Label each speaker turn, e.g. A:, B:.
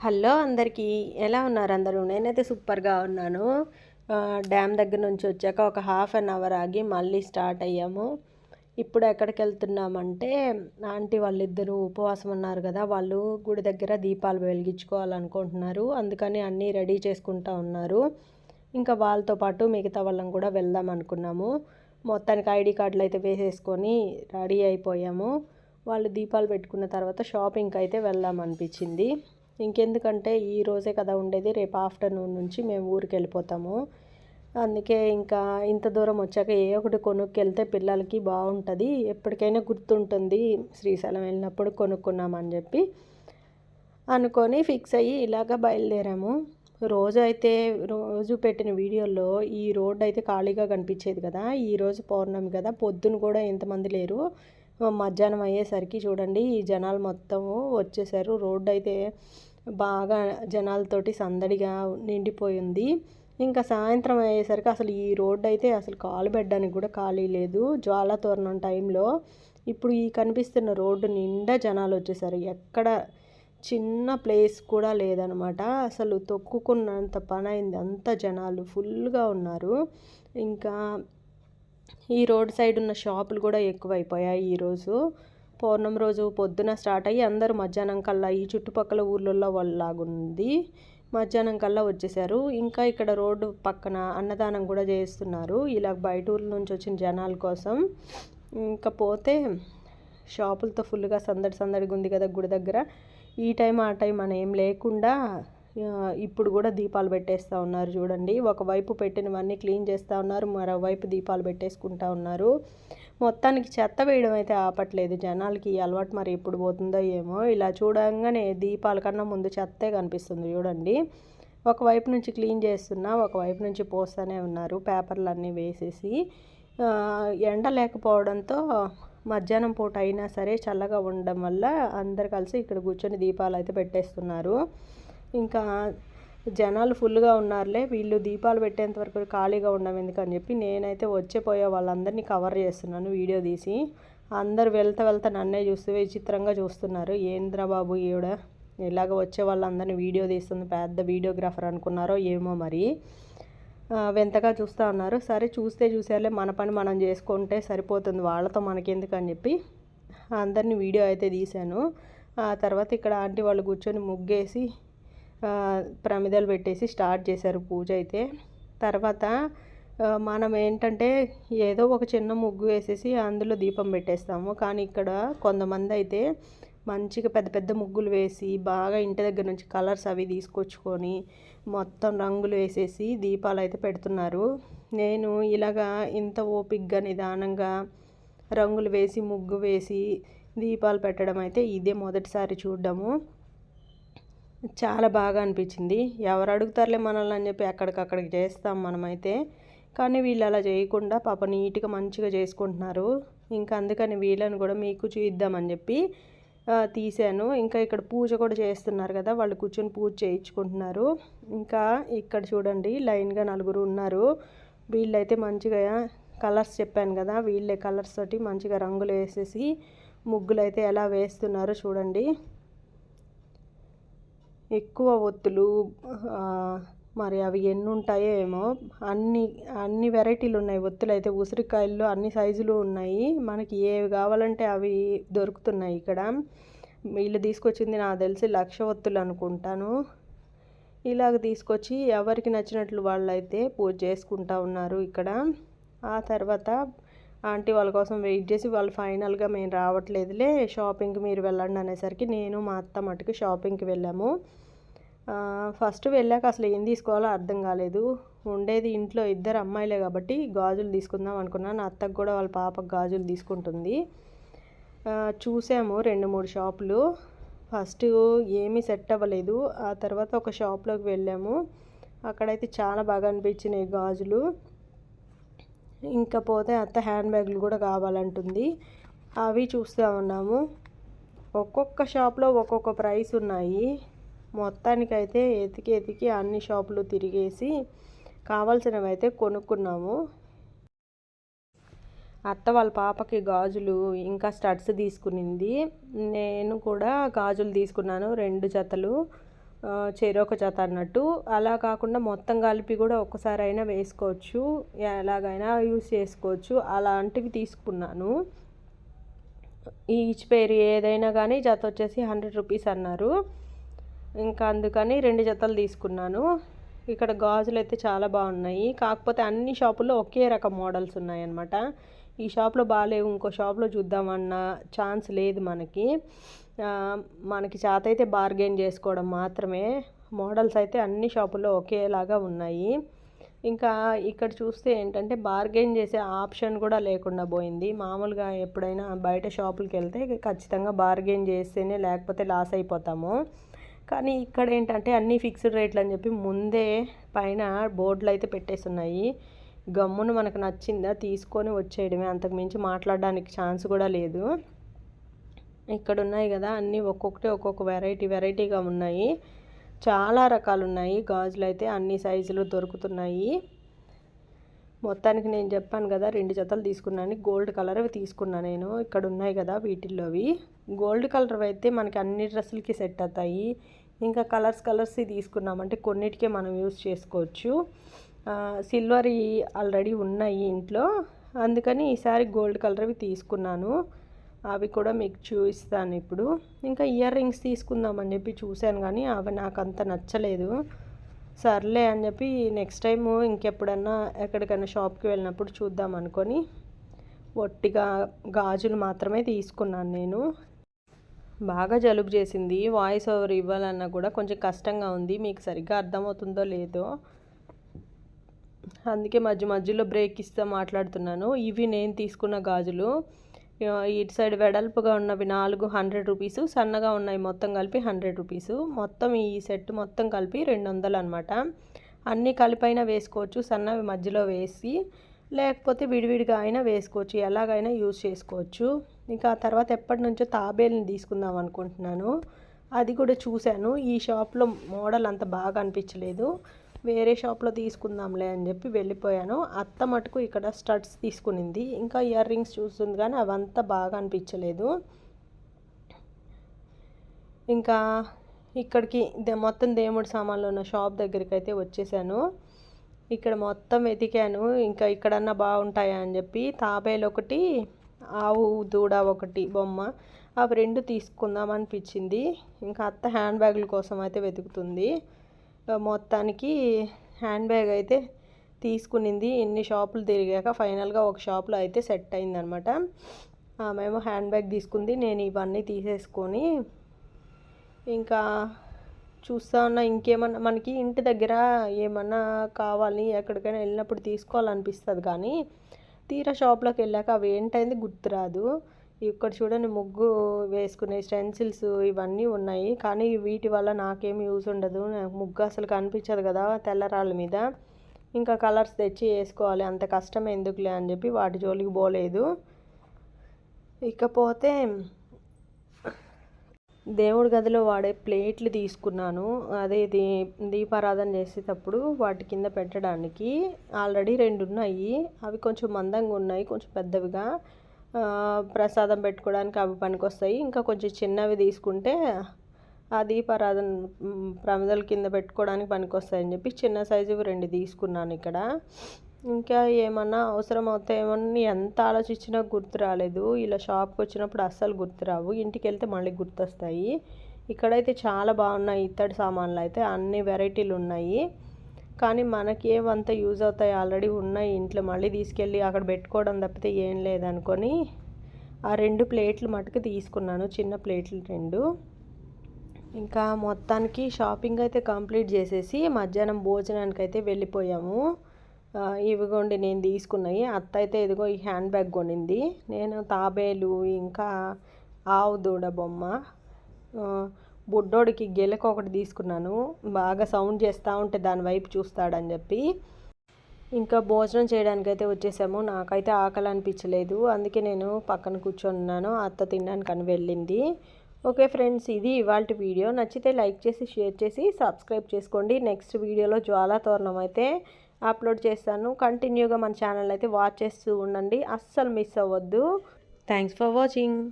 A: Hello అందరికీ ఎలా ఉన్నారు అందరూ? నేనైతే సూపర్గా ఉన్నాను. డ్యామ్ దగ్గర నుంచి వచ్చాక ఒక హాఫ్ అన్ అవర్ ఆగి మళ్ళీ స్టార్ట్ అయ్యాము. ఇప్పుడు ఎక్కడికి వెళ్తున్నామంటే ఆంటీ వాళ్ళిద్దరూ ఉపవాసం ఉన్నారు కదా వాళ్ళు గుడి దగ్గర దీపాలు వెలిగించుకోవాలనుకుంటున్నారు. అందుకని అన్నీ రెడీ చేసుకుంటా ఉన్నారు. ఇంకా వాళ్ళతో పాటు మిగతా వాళ్ళం కూడా వెళ్దాం అనుకున్నాము. మొత్తానికి ఐడి కార్డులు అయితే వేసేసుకొని రెడీ అయిపోయాము. వాళ్ళు దీపాలు పెట్టుకున్న తర్వాత షాపింగ్కి అయితే వెళ్దాం అనిపించింది. ఇంకెందుకంటే ఈ రోజే కదా ఉండేది. రేపు ఆఫ్టర్నూన్ నుంచి మేము ఊరికి వెళ్ళిపోతాము. అందుకే ఇంకా ఇంత దూరం వచ్చాక ఏ ఒకటి కొనుక్కెళ్తే పిల్లలకి బాగుంటుంది. ఎప్పటికైనా గుర్తుంటుంది. శ్రీశైలం వెళ్ళినప్పుడు కొనుక్కున్నామని చెప్పి అనుకొని ఫిక్స్ అయ్యి ఇలాగ బయలుదేరాము. రోజు అయితే రోజు పెట్టిన వీడియోలో ఈ రోడ్ అయితే ఖాళీగా కనిపించేది కదా. ఈరోజు పౌర్ణమి కదా. పొద్దున కూడా ఎంతమంది లేరు. మధ్యాహ్నం అయ్యేసరికి చూడండి ఈ జనాలు మొత్తము వచ్చేసారు. రోడ్డు అయితే బాగా జనాలతోటి సందడిగా నిండిపోయింది. ఇంకా సాయంత్రం అయ్యేసరికి అసలు ఈ రోడ్డు అయితే అసలు కాలు పెట్టడానికి కూడా ఖాళీ లేదు. జ్వాల తోరణం టైంలో ఇప్పుడు ఈ కనిపిస్తున్న రోడ్డు నిండా జనాలు వచ్చేసారు. ఎక్కడ చిన్న ప్లేస్ కూడా లేదనమాట. అసలు తొక్కుకున్నంత పని అయింది అంత జనాలు ఫుల్గా ఉన్నారు. ఇంకా ఈ రోడ్ సైడ్ ఉన్న షాపులు కూడా ఎక్కువైపోయాయి ఈరోజు. పౌర్ణం రోజు పొద్దున స్టార్ట్ అయ్యి అందరూ మధ్యాహ్నం కల్లా ఈ చుట్టుపక్కల ఊర్లలో వాళ్ళలాగుంది. మధ్యాహ్నం కల్లా వచ్చేసారు. ఇంకా ఇక్కడ రోడ్డు పక్కన అన్నదానం కూడా చేస్తున్నారు. ఇలా బయట ఊర్ల నుంచి వచ్చిన జనాల కోసం. ఇంకా పోతే షాపులతో ఫుల్గా సందడి సందడిగా ఉంది కదా గుడి దగ్గర. ఈ టైం ఆ టైం అని ఏం లేకుండా ఇప్పుడు కూడా దీపాలు పెట్టేస్తూ ఉన్నారు చూడండి. ఒకవైపు పెట్టినవన్నీ క్లీన్ చేస్తూ ఉన్నారు. మరోవైపు దీపాలు పెట్టేసుకుంటా ఉన్నారు. మొత్తానికి చెత్త వేయడం అయితే ఆపట్లేదు. జనాలకి ఈ అలవాటు మరి ఎప్పుడు పోతుందో ఏమో. ఇలా చూడంగానే దీపాల కన్నా ముందు చెత్తే కనిపిస్తుంది చూడండి. ఒకవైపు నుంచి క్లీన్ చేస్తున్నా ఒకవైపు నుంచి పోస్తూనే ఉన్నారు. పేపర్లు అన్నీ వేసేసి ఎండ లేకపోవడంతో మధ్యాహ్నం పూట అయినా సరే చల్లగా ఉండడం వల్ల అందరు కలిసి ఇక్కడ కూర్చొని దీపాలు అయితే పెట్టేస్తున్నారు. ఇంకా జనాలు ఫుల్గా ఉన్నారులే వీళ్ళు దీపాలు పెట్టేంత వరకు ఖాళీగా ఉండడం ఎందుకని చెప్పి నేనైతే వచ్చేపోయే వాళ్ళందరినీ కవర్ చేస్తున్నాను వీడియో తీసి. అందరు వెళ్తా వెళ్తా నన్నే చూస్తూ విచిత్రంగా చూస్తున్నారు. ఏంద్రా బాబు ఈవిడ? ఇలాగ వచ్చే వాళ్ళందరినీ వీడియో తీస్తుంది పెద్ద వీడియోగ్రాఫర్ అనుకున్నారో ఏమో మరి. వింతగా చూస్తూ ఉన్నారు. సరే చూస్తే చూసేలే మన పని మనం చేసుకుంటే సరిపోతుంది. వాళ్ళతో మనకెందుకు అని చెప్పి అందరినీ వీడియో అయితే తీశాను. ఆ తర్వాత ఇక్కడ ఆంటీ వాళ్ళు కూర్చొని ముగ్గేసి ప్రమిదలు పెట్టేసి స్టార్ట్ చేశారు పూజ అయితే. తర్వాత మనం ఏంటంటే ఏదో ఒక చిన్న ముగ్గు వేసేసి అందులో దీపం పెట్టేస్తాము. కానీ ఇక్కడ కొంతమంది అయితే మంచిగా పెద్ద పెద్ద ముగ్గులు వేసి బాగా ఇంటి దగ్గర నుంచి కలర్స్ అవి తీసుకొచ్చుకొని మొత్తం రంగులు వేసేసి దీపాలు అయితే పెడుతున్నారు. నేను ఇలాగా ఇంత ఓపిక్గా నిదానంగా రంగులు వేసి ముగ్గు వేసి దీపాలు పెట్టడం అయితే ఇదే మొదటిసారి చూడడము. చాలా బాగా అనిపించింది. ఎవరు అడుగుతారులే మనల్ని అని చెప్పి అక్కడికక్కడికి చేస్తాం మనమైతే. కానీ వీళ్ళు అలా చేయకుండా పాప నీట్గా మంచిగా చేసుకుంటున్నారు. ఇంకా అందుకని వీళ్ళని కూడా మీకు చూద్దామని చెప్పి తీశాను. ఇంకా ఇక్కడ పూజ కూడా చేస్తున్నారు కదా వాళ్ళు కూర్చొని పూజ చేయించుకుంటున్నారు. ఇంకా ఇక్కడ చూడండి లైన్గా నలుగురు ఉన్నారు. వీళ్ళైతే మంచిగా కలర్స్ చెప్పాను కదా వీళ్ళే కలర్స్ తోటి మంచిగా రంగులు వేసేసి ముగ్గులు అయితే ఎలా వేస్తున్నారో చూడండి. ఎక్కువ ఒత్తులు మరి అవి ఎన్ని ఉంటాయో ఏమో అన్ని అన్ని వెరైటీలు ఉన్నాయి ఒత్తులు. అయితే ఉసిరికాయల్లో అన్ని సైజులు ఉన్నాయి. మనకి ఏవి కావాలంటే అవి దొరుకుతున్నాయి ఇక్కడ. వీళ్ళు తీసుకొచ్చింది నాకు తెలిసి లక్ష ఒత్తులు అనుకుంటాను. ఇలాగ తీసుకొచ్చి ఎవరికి నచ్చినట్లు వాళ్ళైతే పూజ చేసుకుంటా ఉన్నారు ఇక్కడ. ఆ తర్వాత ఆంటీ వాళ్ళ కోసం వెయిట్ చేసి వాళ్ళు ఫైనల్గా మేము రావట్లేదులే షాపింగ్కి మీరు వెళ్ళండి అనేసరికి నేను మా అత్త మటుకు షాపింగ్కి వెళ్ళాము. ఫస్ట్ వెళ్ళాక అసలు ఏం తీసుకోవాలో అర్థం కాలేదు. ఉండేది ఇంట్లో ఇద్దరు అమ్మాయిలే కాబట్టి గాజులు తీసుకుందాం అనుకున్నాను అత్తకు కూడా వాళ్ళ పాపకు గాజులు తీసుకుంటుంది. చూసాము రెండు మూడు షాపులు. ఫస్ట్ ఏమీ సెట్ అవ్వలేదు. ఆ తర్వాత ఒక షాప్లోకి వెళ్ళాము. అక్కడైతే చాలా బాగా అనిపించినాయి గాజులు. ఇంకా పోతే అత్త హ్యాండ్ బ్యాగ్లు కూడా కావాలంటుంది. అవి చూస్తూ ఉన్నాము. ఒక్కొక్క షాప్లో ఒక్కొక్క ప్రైస్ ఉన్నాయి. మొత్తానికైతే ఎతికి ఎతికి అన్ని షాపులు తిరిగేసి కావాల్సినవి అయితే కొనుక్కున్నాము. అత్త వాళ్ళ పాపకి గాజులు ఇంకా స్టడ్స్ తీసుకునింది. నేను కూడా గాజులు తీసుకున్నాను రెండు జతలు. చేరొక జత అన్నట్టు. అలా కాకుండా మొత్తం కలిపి కూడా ఒక్కసారి అయినా వేసుకోవచ్చు. ఎలాగైనా యూస్ చేసుకోవచ్చు. అలాంటివి తీసుకున్నాను. ఈచ్ పేరు ఏదైనా కానీ జత వచ్చేసి హండ్రెడ్ రూపీస్ అన్నారు. ఇంకా అందుకని రెండు జతలు తీసుకున్నాను. ఇక్కడ గాజులు అయితే చాలా బాగున్నాయి. కాకపోతే అన్ని షాపుల్లో ఒకే రకం మోడల్స్ ఉన్నాయన్నమాట. ఈ షాప్లో బాగాలేవు. ఇంకో షాప్లో చూద్దామన్న ఛాన్స్ లేదు మనకి. మనకి చేత అయితే బార్గెన్ చేసుకోవడం మాత్రమే. మోడల్స్ అయితే అన్ని షాపుల్లో ఒకేలాగా ఉన్నాయి. ఇంకా ఇక్కడ చూస్తే ఏంటంటే బార్గెన్ చేసే ఆప్షన్ కూడా లేకుండా పోయింది. మామూలుగా ఎప్పుడైనా బయట షాపులకి వెళ్తే ఖచ్చితంగా బార్గెన్ చేస్తేనే లేకపోతే లాస్ అయిపోతాము. కానీ ఇక్కడ ఏంటంటే అన్నీ ఫిక్స్డ్ రేట్లు అని చెప్పి ముందే పైన బోర్డులు అయితే పెట్టేస్తున్నాయి. గమ్మును మనకు నచ్చిందా తీసుకొని వచ్చేయడమే. అంతకుమించి మాట్లాడడానికి ఛాన్స్ కూడా లేదు. ఇక్కడ ఉన్నాయి కదా అన్నీ ఒక్కొక్కటి ఒక్కొక్క వెరైటీ వెరైటీగా ఉన్నాయి. చాలా రకాలు ఉన్నాయి గాజులు అయితే అన్ని సైజులు దొరుకుతున్నాయి. మొత్తానికి నేను చెప్పాను కదా రెండు జతలు తీసుకున్నాను. గోల్డ్ కలర్ అవి తీసుకున్నాను నేను. ఇక్కడ ఉన్నాయి కదా వీటిల్లోవి. గోల్డ్ కలర్ అయితే మనకి అన్ని డ్రెస్సులకి సెట్ అవుతాయి. ఇంకా కలర్స్ కలర్స్ తీసుకున్నామంటే కొన్నిటికే మనం యూస్ చేసుకోవచ్చు. సిల్వర్ ఆల్రెడీ ఉన్నాయి ఇంట్లో. అందుకని ఈసారి గోల్డ్ కలర్వి తీసుకున్నాను. అవి కూడా మీకు చూపిస్తాను ఇప్పుడు. ఇంకా ఇయర్ రింగ్స్ తీసుకుందామని చెప్పి చూశాను కానీ అవి నాకు అంత నచ్చలేదు. సర్లే అని చెప్పి నెక్స్ట్ టైము ఇంకెప్పుడన్నా ఎక్కడికైనా షాప్కి వెళ్ళినప్పుడు చూద్దాం అనుకొని ఒట్టిగా గాజులు మాత్రమే తీసుకున్నాను నేను. బాగా జలుబు చేసింది. వాయిస్ ఓవర్ ఇవ్వాలన్నా కూడా కొంచెం కష్టంగా ఉంది. మీకు సరిగ్గా అర్థమవుతుందో లేదో. అందుకే మధ్య మధ్యలో బ్రేక్ ఇస్తే మాట్లాడుతున్నాను. ఇవి నేను తీసుకున్న గాజులు. ఇటు సైడ్ వెడల్పుగా ఉన్నవి నాలుగు హండ్రెడ్ రూపీసు సన్నగా ఉన్నాయి మొత్తం కలిపి హండ్రెడ్ రూపీసు. మొత్తం ఈ సెట్ మొత్తం కలిపి రెండు వందలు అనమాట అన్నీ కలిపైనా వేసుకోవచ్చు సన్నవి మధ్యలో వేసి లేకపోతే విడివిడిగా అయినా వేసుకోవచ్చు ఎలాగైనా యూజ్ చేసుకోవచ్చు. ఇంకా ఆ తర్వాత ఎప్పటి నుంచో తాబేల్ని తీసుకుందాం అనుకుంటున్నాను. అది కూడా చూశాను. ఈ షాప్లో మోడల్ అంత బాగా అనిపించలేదు. వేరే షాప్లో తీసుకుందాంలే అని చెప్పి వెళ్ళిపోయాను. అత్త మటుకు ఇక్కడ స్టడ్స్ తీసుకునింది. ఇంకా ఇయర్ రింగ్స్ చూస్తుంది కానీ అవంతా బాగా అనిపించలేదు. ఇంకా ఇక్కడికి మొత్తం దేవుడి సామాన్లు ఉన్న షాప్ దగ్గరికి అయితే వచ్చేసాను. ఇక్కడ మొత్తం వెతికాను. ఇంకా ఇక్కడన్నా బాగుంటాయా అని చెప్పి తాబేలు ఒకటి ఆవు దూడ ఒకటి బొమ్మ అవి రెండు తీసుకుందాం అనిపించింది. ఇంకా అత్త హ్యాండ్ బ్యాగుల కోసం అయితే వెతుకుతుంది. మొత్తానికి హ్యాండ్ బ్యాగ్ అయితే తీసుకునింది. ఎన్ని షాపులు తిరిగాక ఫైనల్గా ఒక షాప్లో అయితే సెట్ అయిందనమాట మేము హ్యాండ్ బ్యాగ్ తీసుకుంది. నేను ఇవన్నీ తీసేసుకొని ఇంకా చూస్తా ఉన్నా ఇంకేమన్నా మనకి ఇంటి దగ్గర ఏమన్నా కావాలి ఎక్కడికైనా వెళ్ళినప్పుడు తీసుకోవాలనిపిస్తుంది కానీ తీరా షాప్లోకి వెళ్ళాక అవి ఏంటైంది గుర్తురాదు. ఇక్కడ చూడండి ముగ్గు వేసుకునే స్టెన్సిల్స్ ఇవన్నీ ఉన్నాయి. కానీ వీటి వల్ల నాకేం యూజ్ ఉండదు. ముగ్గు అసలు కనిపించదు కదా తెల్లరాళ్ళ మీద. ఇంకా కలర్స్ తెచ్చి వేసుకోవాలి. అంత కష్టం ఎందుకులే అని చెప్పి వాటి జోలికి పోలేదు. ఇకపోతే దేవుడి గదిలో వాడే ప్లేట్లు తీసుకున్నాను. అదే దీ దీపారాధన చేసేటప్పుడు వాటి కింద పెట్టడానికి ఆల్రెడీ రెండు ఉన్నాయి. అవి కొంచెం మందంగా ఉన్నాయి. కొంచెం పెద్దవిగా. ప్రసాదం పెట్టుకోవడానికి అవి పనికొస్తాయి. ఇంకా కొంచెం చిన్నవి తీసుకుంటే ఆ దీపారాధన ప్రమిదల కింద పెట్టుకోవడానికి పనికొస్తాయని చెప్పి చిన్న సైజు రెండు తీసుకున్నాను ఇక్కడ. ఇంకా ఏమన్నా అవసరం అవుతాయేమని ఎంత ఆలోచించినా గుర్తు రాలేదు. ఇలా షాప్కి వచ్చినప్పుడు అస్సలు గుర్తురావు ఇంటికి వెళ్తే మళ్ళీ గుర్తొస్తాయి. ఇక్కడైతే చాలా బాగున్నాయి ఇత్తడి సామాన్లు అయితే. అన్ని వెరైటీలు ఉన్నాయి. కానీ మనకి ఏవంతా యూజ్ అవుతాయి? ఆల్రెడీ ఉన్నాయి ఇంట్లో. మళ్ళీ తీసుకెళ్ళి అక్కడ పెట్టుకోవడం తప్పితే ఏం లేదనుకొని ఆ రెండు ప్లేట్లు మటుకు తీసుకున్నాను. చిన్న ప్లేట్లు రెండు. ఇంకా మొత్తానికి షాపింగ్ అయితే కంప్లీట్ చేసేసి మధ్యాహ్నం భోజనానికి అయితే వెళ్ళిపోయాము ఇవిగోండి నేను తీసుకున్నాయి. అత్త అయితే ఇదిగో ఈ హ్యాండ్ బ్యాగ్ కొనింది. నేను తాబేలు ఇంకా ఆవు దూడ బొమ్మ బుడ్డోడికి గెలక ఒకటి తీసుకున్నాను. బాగా సౌండ్ చేస్తూ ఉంటే దాని వైపు చూస్తాడని చెప్పి. ఇంకా భోజనం చేయడానికి అయితే వచ్చేసాము. నాకైతే ఆకలి అనిపించలేదు. అందుకే నేను పక్కన కూర్చొని ఉన్నాను అత్త తినడానికి అని వెళ్ళింది. ఓకే ఫ్రెండ్స్ ఇది ఇవాళ వీడియో. నచ్చితే లైక్ చేసి షేర్ చేసి సబ్స్క్రైబ్ చేసుకోండి. నెక్స్ట్ వీడియోలో జ్వాలా తోరణం అయితే అప్లోడ్ చేస్తాను. కంటిన్యూగా మన ఛానల్ అయితే వాచ్ చేస్తూ ఉండండి. అస్సలు మిస్ అవ్వద్దు. Thanks for watching.